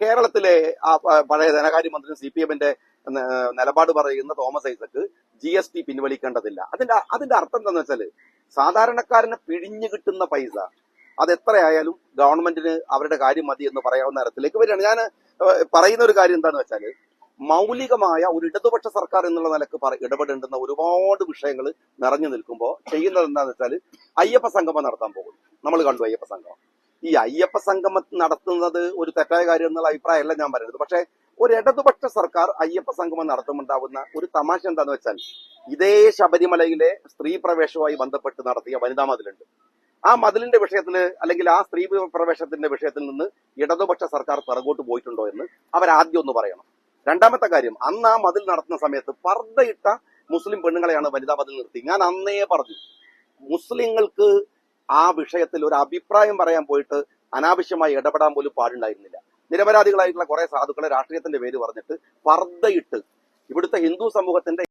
കേരളത്തിലെ ആ പഴയ ധനകാര്യമന്ത്രി സി പി എമ്മിന്റെ നിലപാട് പറയുന്ന Thomas Isaac G S T പിൻവലിക്കേണ്ടതില്ല. അതിന്റെ അതിന്റെ അർത്ഥം എന്താണെന്ന് വെച്ചാൽ സാധാരണക്കാരന് പിഴിഞ്ഞു കിട്ടുന്ന പൈസ അത് എത്രയായാലും ഗവൺമെന്റിന് അവരുടെ കാര്യം മതി എന്ന് പറയാവുന്ന തരത്തിലേക്ക് വരികയാണ്. ഞാൻ പറയുന്ന ഒരു കാര്യം എന്താണെന്ന് വെച്ചാൽ മൗലികമായ ഒരു ഇടതുപക്ഷ സർക്കാർ എന്നുള്ള നിലയ്ക്ക് ഇടപെടേണ്ടുന്ന ഒരുപാട് വിഷയങ്ങൾ നിറഞ്ഞു നിൽക്കുമ്പോൾ ചെയ്യുന്നത് എന്താണെന്ന് വെച്ചാൽ അയ്യപ്പ സംഗമം നടത്താൻ പോകും നമ്മൾ കണ്ടു അയ്യപ്പ സംഗമം. ഈ അയ്യപ്പ സംഗമം നടത്തുന്നത് ഒരു തെറ്റായ കാര്യം എന്നുള്ള അഭിപ്രായമല്ല ഞാൻ പറയുന്നത്. പക്ഷേ ഒരു ഇടതുപക്ഷ സർക്കാർ അയ്യപ്പ സംഗമം നടത്തുമുണ്ടാവുന്ന ഒരു തമാശ എന്താന്ന് വെച്ചാൽ ഇതേ ശബരിമലയിലെ സ്ത്രീ പ്രവേശവുമായി ബന്ധപ്പെട്ട് നടത്തിയ വനിതാ മതിലുണ്ട്. ആ മതിലിന്റെ വിഷയത്തിൽ അല്ലെങ്കിൽ ആ സ്ത്രീ പ്രവേശത്തിന്റെ വിഷയത്തിൽ നിന്ന് ഇടതുപക്ഷ സർക്കാർ പിറകോട്ട് പോയിട്ടുണ്ടോ എന്ന് അവർ ആദ്യം ഒന്ന് പറയണം. രണ്ടാമത്തെ കാര്യം അന്ന് ആ മതിൽ നടത്തുന്ന സമയത്ത് പർദ്ദയിട്ട മുസ്ലിം പെണ്ണുങ്ങളെയാണ് വനിതാ മതിൽ നിർത്തി. ഞാൻ അന്നേ പറഞ്ഞു മുസ്ലിങ്ങൾക്ക് ആ വിഷയത്തിൽ ഒരു അഭിപ്രായം പറയാൻ പോയിട്ട് അനാവശ്യമായി ഇടപെടാൻ പോലും പാടുണ്ടായിരുന്നില്ല. നിരപരാധികളായിട്ടുള്ള കുറെ സാധുക്കളെ രാഷ്ട്രീയത്തിന്റെ പേര് പറഞ്ഞിട്ട് പർദ്ദയിട്ട് ഇവിടുത്തെ ഹിന്ദു സമൂഹത്തിന്റെ